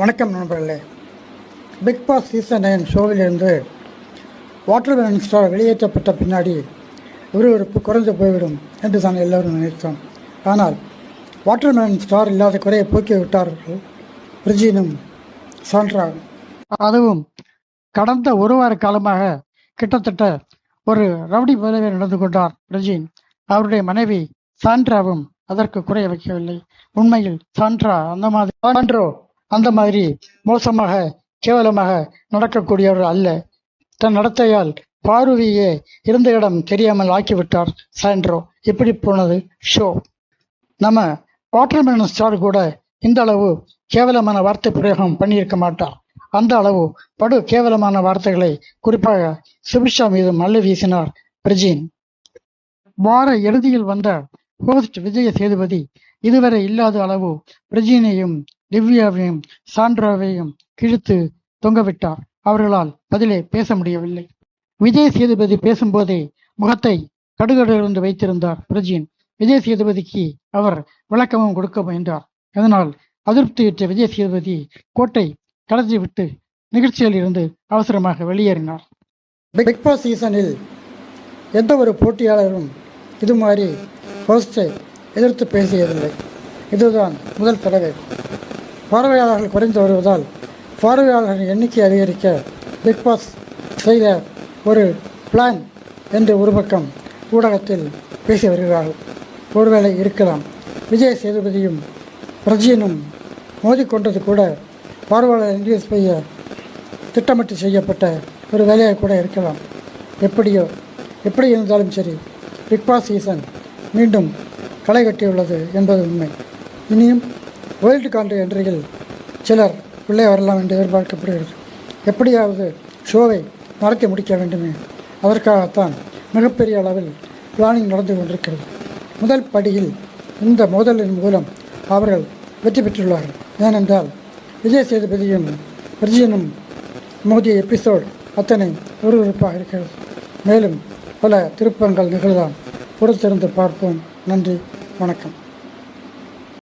வணக்கம் நண்பர்களே. Bigg Boss season nine ஷோவிலிருந்து வாட்டர்மேன் ஸ்டார் வெளியேற்றப்பட்ட பின்னாடி விறுவிறுப்பு குறைந்து போய்விடும் என்று தான் எல்லோரும் நினைத்தோம். ஆனால் வாட்டர்மேன் ஸ்டார் இல்லாத குறையை போக்கி விட்டார்கள் பிரிஜினும் சான்றா அதுவும் கடந்த ஒரு வார காலமாக கிட்டத்தட்ட ஒரு ரவுடி போலவே நடந்து கொண்டார் பிரிஜின். அவருடைய மனைவி சாண்ட்ராவும் அதற்கு குறைய வைக்கவில்லை. உண்மையில் சாண்ட்ரா அந்த மாதிரி. சாண்ட்ரோ அந்த மாதிரி மோசமாக கேவலமாக நடக்கக்கூடியவர் அல்ல. தன் நடத்தையால் பார்வையே இருந்த இடம் தெரியாமல் ஆக்கிவிட்டார் சாண்ட்ரோ இப்படி போனது ஷோ. நம்ம வாட்டர்மேன் ஸ்டார் கூட இந்த அளவு கேவலமான வார்த்தை பிரயோகம் பண்ணியிருக்க மாட்டார். அந்த அளவு படு கேவலமான வார்த்தைகளை குறிப்பாக சுபிஷா மீது மல்ல வீசினார் பிரஜின். வார இறுதியில் வந்த ஹோஸ்ட் விஜய சேதுபதி இதுவரை இல்லாத அளவு பிரஜினையும் திவ்யாவையும் சாண்ட்ராவையும் கிழித்து தொங்கவிட்டார். அவர்களால் பதிலே பேச முடியவில்லை. விஜய் சேதுபதி பேசும்போதே முகத்தை கடுகடிலிருந்து வைத்திருந்தார் பிரஜின். விஜய் சேதுபதிக்கு அவர் விளக்கமும் கொடுக்க முயன்றார். அதனால் அதிருப்தியுற்ற விஜய் சேதுபதி கோட்டை கடத்திவிட்டு நிகழ்ச்சியில் இருந்து அவசரமாக வெளியேறினார். பிக் பாஸ் சீசனில் எந்த ஒரு போட்டியாளரும் இது மாதிரி ஹோஸ்டை எதிர்த்து பேசியதில்லை. இதுதான் முதல் தடவை. பார்வையாளர்கள் குறைந்து வருவதால் பார்வையாளர்களின் எண்ணிக்கை அதிகரிக்க பிக் பாஸ் செய்த ஒரு பிளான் என்று ஒரு பக்கம் ஊடகத்தில் பேசி வருகிறார்கள். ஒருவேளை இருக்கலாம். விஜய் சேதுபதியும் பிரஜியனும் மோதிக்கொண்டது கூட பார்வையாளர் இன்க்ரீஸ் செய்ய திட்டமிட்டு செய்யப்பட்ட ஒரு வேலையாக கூட இருக்கலாம். எப்படியோ எப்படி இருந்தாலும் சரி பிக் பாஸ் சீசன் மீண்டும் களை கட்டியுள்ளது என்பது உண்மை. இனியும் வேர்ல்டு காண்ட்ரி என்ட்ரியில் சிலர் உள்ளே வரலாம் என்று எதிர்பார்க்கப்படுகிறது. எப்படியாவது ஷோவை நடத்தி முடிக்க வேண்டுமே. அதற்காகத்தான் மிகப்பெரிய அளவில் பிளானிங் நடந்து கொண்டிருக்கிறது. முதல் படியில் இந்த மோதலின் மூலம் அவர்கள் வெற்றி பெற்றுள்ளார்கள். ஏனென்றால் விஜய் சேதுபதியும் விர்ஜினும் மோதிய எபிசோட் அத்தனை விறுவிறுப்பாக இருக்கிறது. மேலும் பல திருப்பங்கள் நிகழலாம் பொறுத்திருந்து பார்ப்போம். நன்றி வணக்கம்.